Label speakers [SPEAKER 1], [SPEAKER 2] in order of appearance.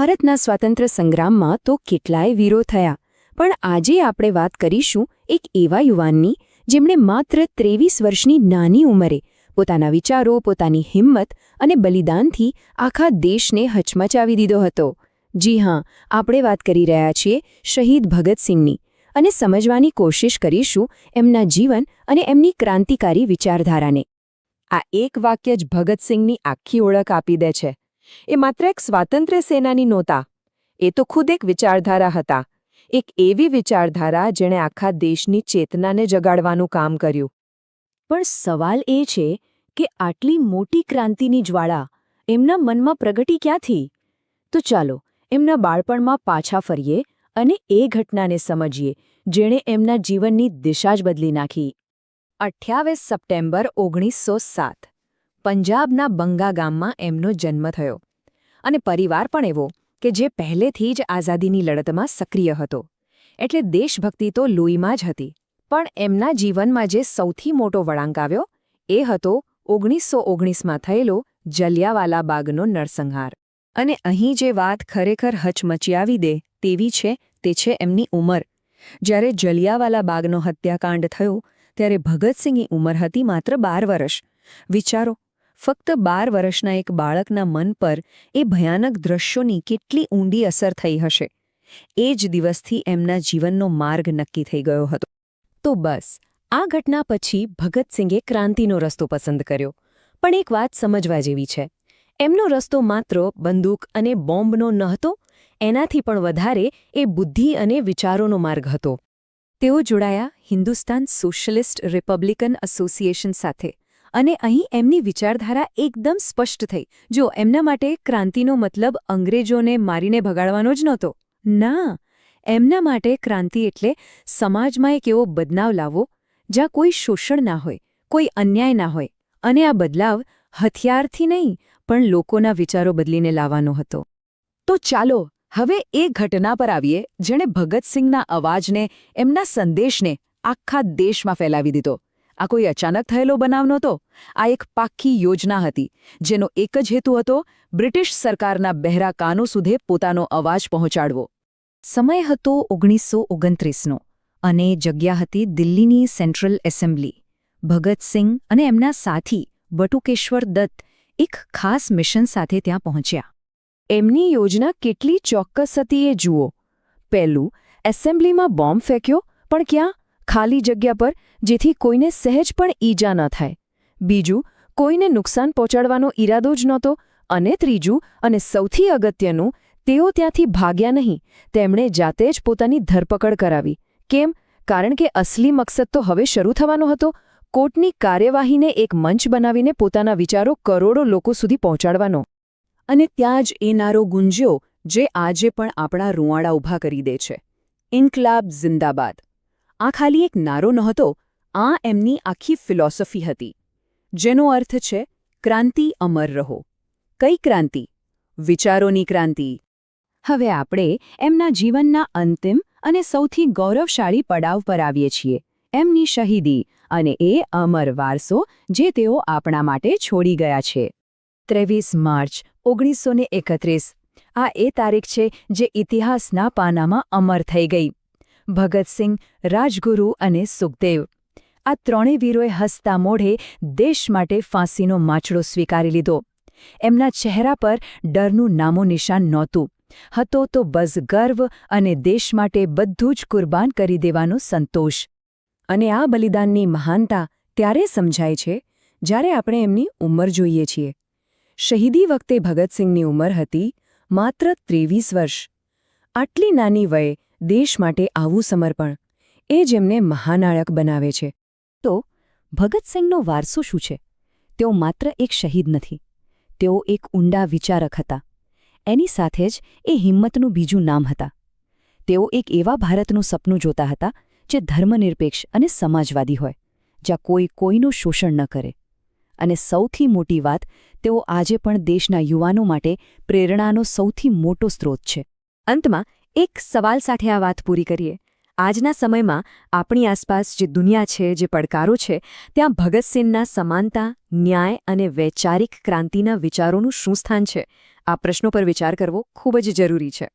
[SPEAKER 1] ભારતના સ્વાતંત્ર્ય સંગ્રામમાં તો કેટલાય વીરો થયા. પણ આજે આપણે વાત કરીશું એક એવા યુવાનની જેમણે માત્ર ત્રેવીસ વર્ષની નાની ઉંમરે પોતાના વિચારો, પોતાની હિંમત અને બલિદાનથી આખા દેશને હચમચાવી દીધો હતો. જી હા, આપણે વાત કરી રહ્યા છીએ શહીદ ભગતસિંહની અને સમજવાની કોશિશ કરીશું એમના જીવન અને એમની ક્રાંતિકારી વિચારધારાને. આ એક વાક્ય જ ભગતસિંહની આખી ઓળખ આપી દે છે. એ માત્ર એક સ્વાતંત્ર્ય સેનાની નહોતા. એ તો ખુદ એક વિચારધારા હતા. એક એવી વિચારધારા જેણે આખા દેશની ચેતનાને જગાડવાનું કામ કર્યું. પણ સવાલ એ છે કે આટલી મોટી ક્રાંતિની જ્વાળા એમના મનમાં પ્રગટી ક્યાંથી? તો ચાલો, એમના બાળપણમાં પાછા ફરીએ અને એ ઘટનાને સમજીએ જેણે એમના જીવનની દિશા જ બદલી નાખી. અઠ્યાવીસ સપ્ટેમ્બર ઓગણીસો સાત. પંજાબના બંગા ગામમાં એમનો જન્મ થયો. અને પરિવાર પણ એવો કે જે પહેલેથી જ આઝાદીની લડતમાં સક્રિય હતો. એટલે દેશભક્તિ તો લોહીમાં જ હતી. પણ એમના જીવનમાં જે સૌથી મોટો વળાંક આવ્યો, એ હતો ઓગણીસો ઓગણીસમાં થયેલો જલિયાવાલા બાગનો નરસંહાર. અને અહીં જે વાત ખરેખર હચમચિયાવી દે તેવી છે, તે છે એમની ઉંમર. જ્યારે જલિયાવાલા બાગનો હત્યાકાંડ થયો, ત્યારે ભગતસિંહની ઉંમર હતી માત્ર બાર વર્ષ. વિચારો ફક્ત બાર વર્ષના એક બાળકના મન પર એ ભયાનક દ્રશ્યોની કેટલી ઊંડી અસર થઈ હશે. એ જ દિવસથી એમના જીવનનો માર્ગ નક્કી થઈ ગયો હતો. તો બસ, આ ઘટના પછી ભગતસિંહે ક્રાંતિનો રસ્તો પસંદ કર્યો. પણ એક વાત સમજવા જેવી છે. એમનો રસ્તો માત્ર બંદૂક અને બોમ્બનો ન હતો એનાથી પણ વધારે એ બુદ્ધિ અને વિચારોનો માર્ગ હતો. તેઓ જોડાયા હિન્દુસ્તાન સોશિયલિસ્ટ રિપબ્લિકન એસોસિએશન સાથે. અને અહીં એમની વિચારધારા એકદમ સ્પષ્ટ થઈ. જો એમના માટે ક્રાંતિનો મતલબ અંગ્રેજોને મારીને ભગાડવાનો જ નહોતો. ના, એમના માટે ક્રાંતિ એટલે સમાજમાં એક એવો બદલાવ લાવવો, જ્યાં કોઈ શોષણ ના હોય, કોઈ અન્યાય ના હોય, અને આ બદલાવ હથિયારથી નહીં, પણ લોકોના વિચારો બદલીને લાવવાનો હતો. તો ચાલો, હવે એ ઘટના પર આવીએ, જેણે ભગતસિંહના અવાજને, એમના સંદેશને આખા દેશમાં ફેલાવી દીધો. આ કોઈ અચાનક થયેલો બનાવ નહોતો. આ એક પાક્કી યોજના હતી, જેનો એક જ હેતુ હતો બ્રિટિશ સરકારના બહેરા કાનો સુધે પોતાનો અવાજ પહોંચાડવો. સમય હતો ઓગણીસો ઓગણત્રીસનો અને જગ્યા હતી દિલ્હીની સેન્ટ્રલ એસેમ્બલી. ભગતસિંહ અને એમના સાથી બટુકેશ્વર દત્ત એક ખાસ મિશન સાથે ત્યાં પહોંચ્યા. એમની યોજના કેટલી ચોક્કસ હતી એ જુઓ. પહેલું, એસેમ્બલીમાં બોમ્બ ફેંક્યો, પણ ક્યાં? ખાલી જગ્યા પર જેથી કોઈને સહેજ પણ ઈજા ન થાય. બીજું, કોઈને નુકસાન પહોંચાડવાનો ઈરાદો જ નહોતો અને ત્રીજું અને સૌથી અગત્યનું, તેઓ ત્યાંથી ભાગ્યા નહીં. તેમણે જાતે જ પોતાની ધરપકડ કરાવી. કેમ? કારણ કે અસલી મકસદ તો હવે શરૂ થવાનો હતો. કોર્ટની કાર્યવાહીને એક મંચ બનાવીને પોતાના વિચારો કરોડો લોકો સુધી પહોંચાડવાનો. અને ત્યાં જ એ નારો ગુંજ્યો, જે આજે પણ આપણા રૂંવાડા ઊભા કરી દે છે. ઇન્કલાબ જિંદાબાદ આ ખાલી એક નારો નહોતો, આ એમની આખી ફિલોસોફી હતી. જેનો અર્થ છે, ક્રાંતિ અમર રહો. કઈ ક્રાંતિ? વિચારોની ક્રાંતિ. હવે આપણે એમના જીવનના અંતિમ અને સૌથી ગૌરવશાળી પડાવ પર આવીએ છીએ. એમની શહીદી અને એ અમર વારસો જે તેઓ આપણા માટે છોડી ગયા છે. ત્રેવીસ માર્ચ, ઓગણીસો આ એ તારીખ છે જે ઇતિહાસના પાનામાં અમર થઈ ગઈ. ભગતસિંહ, રાજગુરુ અને સુખદેવ. આ ત્રણેય વીરોએ હસતા મોઢે દેશ માટે ફાંસીનો માછડો સ્વીકારી લીધો. એમના ચહેરા પર ડરનું નામો નિશાન નહોતું. હતો તો બસ ગર્વ અને દેશ માટે બધું જ કુરબાન કરી દેવાનો સંતોષ. અને આ બલિદાનની મહાનતા ત્યારે સમજાય છે, જ્યારે આપણે એમની ઉંમર જોઈએ છીએ. શહીદી વખતે ભગતસિંહની ઉંમર હતી માત્ર ત્રેવીસ વર્ષ. આટલી નાની વયે દેશ માટે આવું સમર્પણ, એ જેમને મહાનાયક બનાવે છે. તો ભગતસિંહનો વારસો શું છે? તેઓ માત્ર એક શહીદ નથી. તેઓ એક ઊંડા વિચારક હતા. એની સાથે જ એ હિંમતનું બીજું નામ હતા. તેઓ એક એવા ભારતનું સપનું જોતા હતા, જે ધર્મનિરપેક્ષ અને સમાજવાદી હોય, જ્યાં કોઈ કોઈનું શોષણ ન કરે. અને સૌથી મોટી વાત, તેઓ આજે પણ દેશના યુવાનો માટે પ્રેરણાનો સૌથી મોટો સ્ત્રોત છે. અંતમાં એક સવાલ સાથે આ વાત પૂરી કરીએ. આજના સમયમાં આપણી આસપાસ જે દુનિયા છે, જે પડકારો છે, ત્યાં ભગતસિંહના સમાનતા, ન્યાય અને વૈચારિક ક્રાંતિના વિચારોનું શું સ્થાન છે? આ પ્રશ્નો પર વિચાર કરવો ખૂબ જ જરૂરી છે.